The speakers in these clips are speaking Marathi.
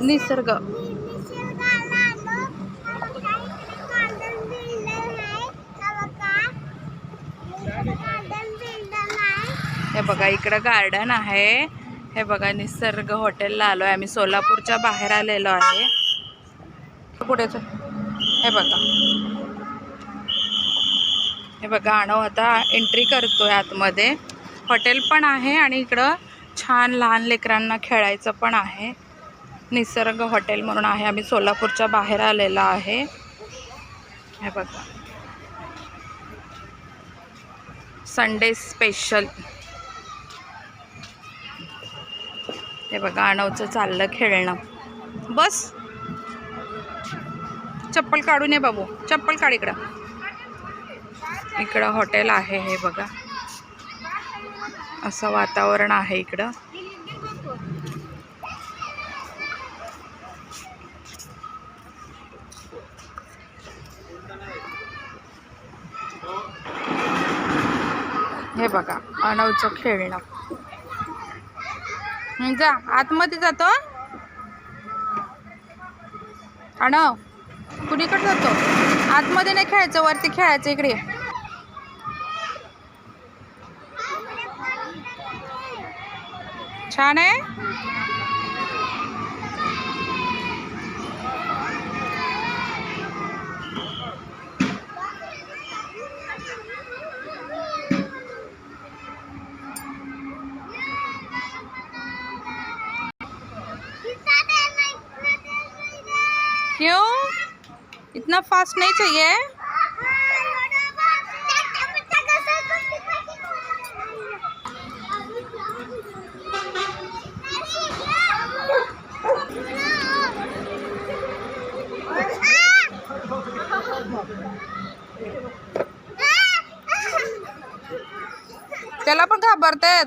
निसर्ग. हे बघा इकडं गार्डन आहे. हे बघा निसर्ग हॉटेलला आलो आहे आम्ही. सोलापूरच्या बाहेर आलेलो आहे. कुठे हे बघा. हे बघा आणव आता एंट्री करतोय आतमध्ये. हॉटेल पण आहे आणि इकडं छान लहान लेकरांना खेळायचं पण आहे. निसर्ग हॉटेल म्हणून आहे. आम्ही सोलापूरच्या बाहेर आलेला आहे. हे बघा. संडे स्पेशल हे बघा आणवचं चाललं खेळणं. बस. चप्पल काढून ये बाबू. चप्पल काढ इकडं. इकडं हॉटेल आहे हे बघा. असं वातावरण आहे इकडं. बघा अणवचं खेळणं. जा आतमध्ये जातो. अणव कुणीकडे जातो? आतमध्ये नाही खेळायचं वरती खेळायचं इकडे. छान आहे? क्यों? इतना फास्ट नहीं चाहिए। त्याला पण घाबरतात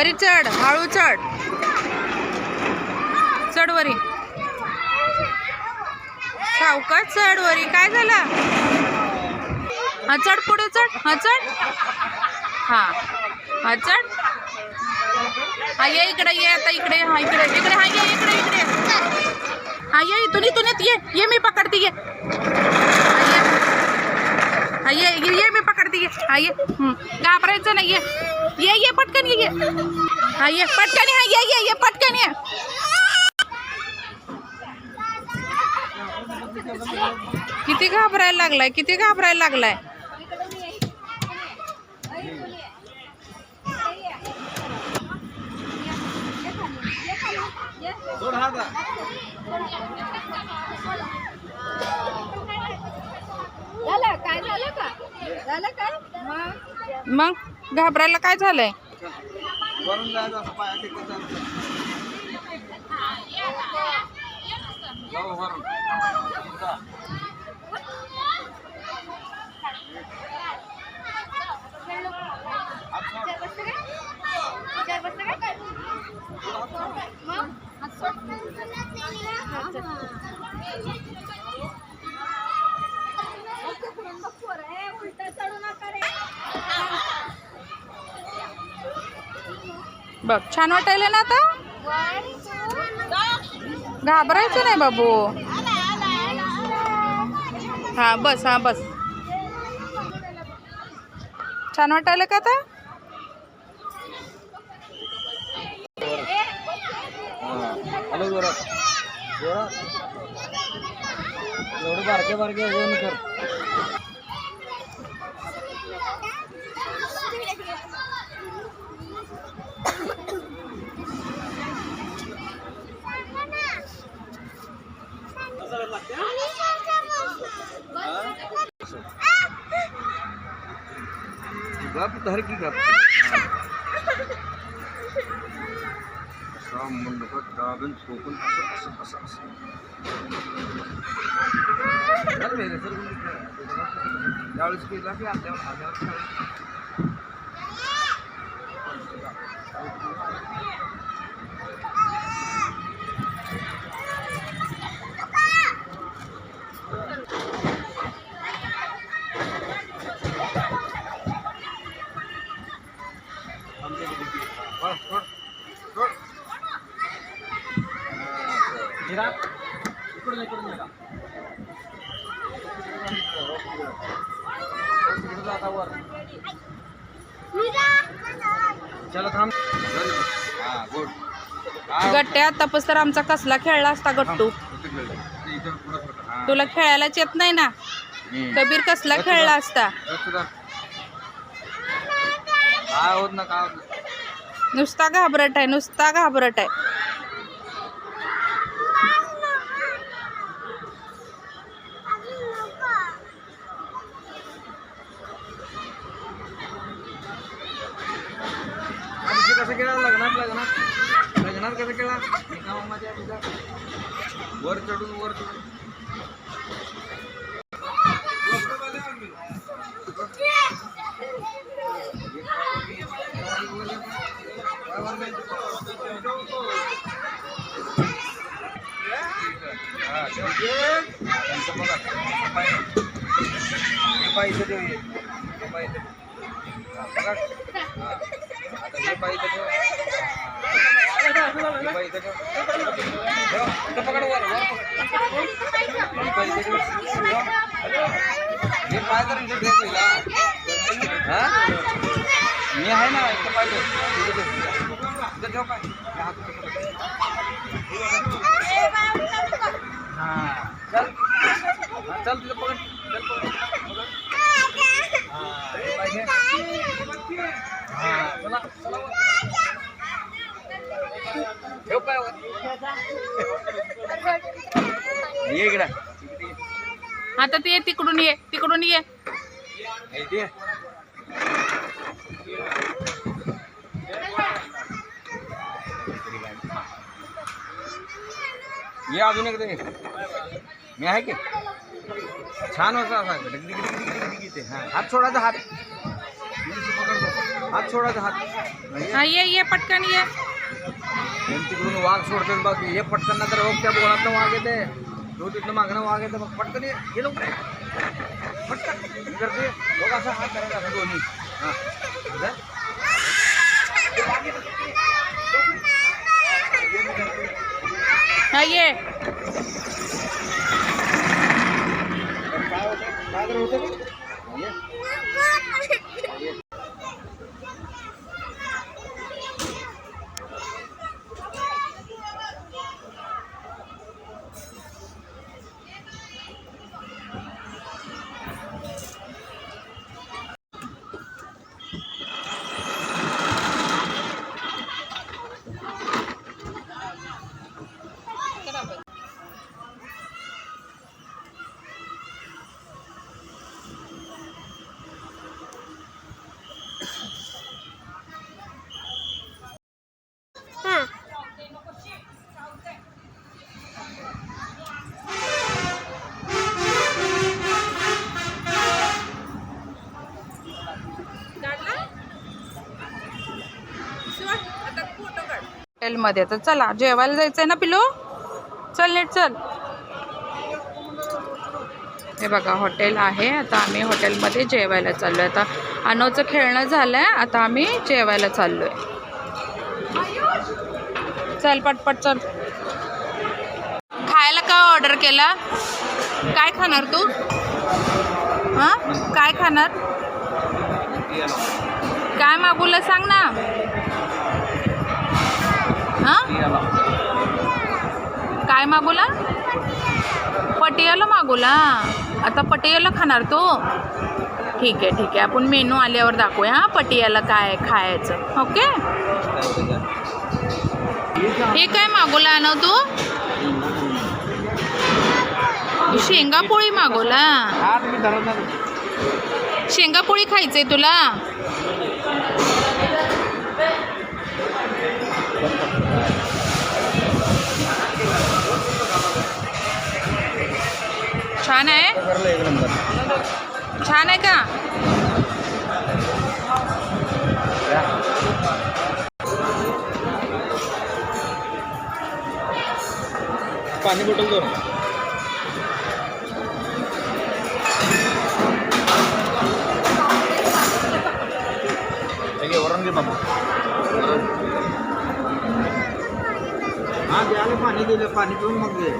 वरी चढ हळू चढ. चढ वरी. सावका चढ वरी. काय झालं? हा चढ पुढे चढ. हा चढ. हा. हा चढ. हा ये इकडे ये आता इकडे. हा इकडे. इकडे हा ये इकडे इकडे. हा ये इथून इथून ये. ये मी पकडते ये. हा ये. हा ये ये ये मी पकडते ये. हा ये. हं. घाबरायचं नाही ये ये ये पटकन ये ये। हा ये पटकन हा ये ये ये पटकन ये। किती घाबरायला लागलाय किती घाबरायला लागलाय? झालं काय झालं का? झालं काय मग? मग? घाबरायला काय झालंय? वरून जायचं असं पाया बघ छान वाटायला ना आता? घाबरायचं नाही बाबू. हा बस हा बस. छान वाटायला का आता? एवढं बारके बारके कर. गप धर की गप असा मुंडकं दाबून ठोकून असं असं असं असं चल बे, सर, कोणी खेळ. त्यावेळेस केला की आल्यावर आल्यावर खेळ. वर, सोड, सोड. हा, इकडून इकडून ये. तिकडं जा आता वर. गट्ट्या आतापास तर आमचा कसला खेळला असता. गट्टू. तुला खेळायलाच येत नाही ना. कबीर कसला खेळला. असता. काय होत ना काय होत नाही. नुसता घाबरट आहे नुसता घाबरट आहे आधी कसं केला लग्नात लग्नात लग्नात कसं केला एका मामाच्या आधीचा. वर चढून वर चढून हे पाय इथं ठेव, हे. हे पाय इथं ठेव. हा, बघा. हा. आता हे पाय इथं ठेव. हे पाय इथं ठेव. ठेव. इथं पकड वर, वर पकड. हे पाय इथं ठेव. ठेव. हे पाय तर इथं ठेव पहिला. हा? मी आहे ना इथं पाय ठेव. इथं ठेव. इथं ठेव पाय. हे हात इथं पकड. हा. चल हा, चल तिथं पकड चल पकड पकड. हा, हे पाय घे. हा, चला चला वर. ठेव पाय वर. ये इकडं. इकडे ये. आता ते तिकडून ये तिकडून ये हे इथे ये. ये अजून एकदा ये मी आहे की छान होता असा डिग- डिग- डिग- डिग- डिग- डिग इथे. हा, हात सोडायचा हात हात सोडायचा हात म्हणजे हा ये ये पटकन ये। तिकडून वाघ सोडतात बघ हे पटकन तर बघ त्या बोळातनं वाघ येते तो तिथनं मागणं वाघ येतं बघ पटकन ये ये लवकर पटकन करते बघ असा हात करायचा असं दोन्ही हाँ जा. ये। होतं हॉटेलमध्ये. तर चला जेवायला जायचंय ना पिलो चल नीट चल. हे बघा हॉटेल आहे. आता आम्ही हॉटेलमध्ये जेवायला चाललोय. आता अनोचं खेळणं झालंय. आता आम्ही जेवायला चाललोय. चल पटपट चल. खायला काय ऑर्डर केला? काय खाणार तू? हां? काय खाणार? काय मागवलं सांग ना. हां. काय मागवला? पटियाला मागवला. आता पटियाला खाणार तो. ठीक आहे ठीक आहे. आपण मेनू आल्यावर दाखवूया हा पटियाला काय खायचं. ओके? हे काय मागवला ना तू? शेंगा पोळी मागवला शेंगा पोळी खायचंय तुला? छान आहे? छान आहे का? पाणी बॉटल दोन. वरण घे बाबा. हा द्यायला पाणी दिलं पाणी पिऊन मग दे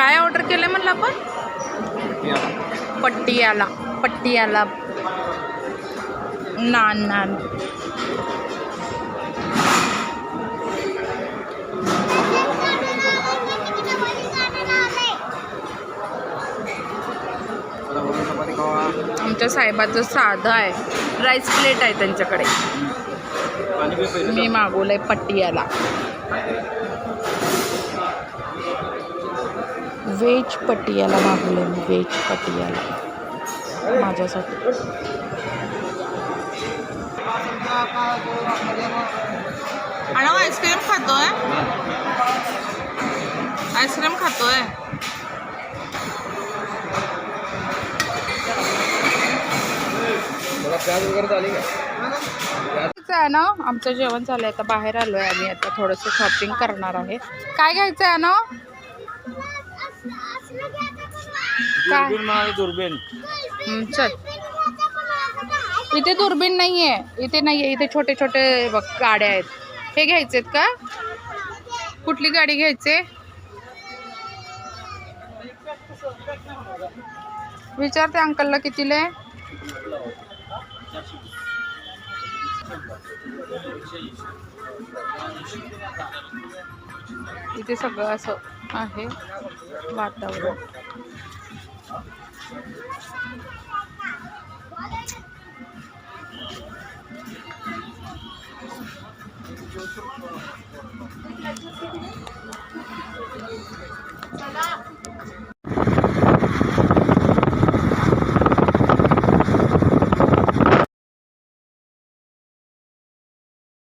काय ऑर्डर केलं म्हणलं आपण? पट्टियाला पट्टियाला नान नान. आमच्या साहेबाचं साधं आहे. राईस प्लेट आहे त्यांच्याकडे. मी मागवलंय पट्टियाला व्हेज पटियाला मागवलंय मी व्हेज पटियाला. माझ्यासाठी. आणि आईस्क्रीम खातोय? आईस्क्रीम खातोय? आहे ना? आमचं जेवण झालं आता बाहेर आलो आहे आम्ही आता थोडंसं शॉपिंग करणार आहे. काय घ्यायचं आहे ना? काय? दुर्बीण चल इथे दुर्बीण. नाही आहे इथे नाही आहे इथे छोटे छोटे बघ गाड्या आहेत. हे घ्यायचेत का? कुठली गाडी घ्यायचे? विचारते अंकलला कितीला इथे सगळं असं आहे वातावरण.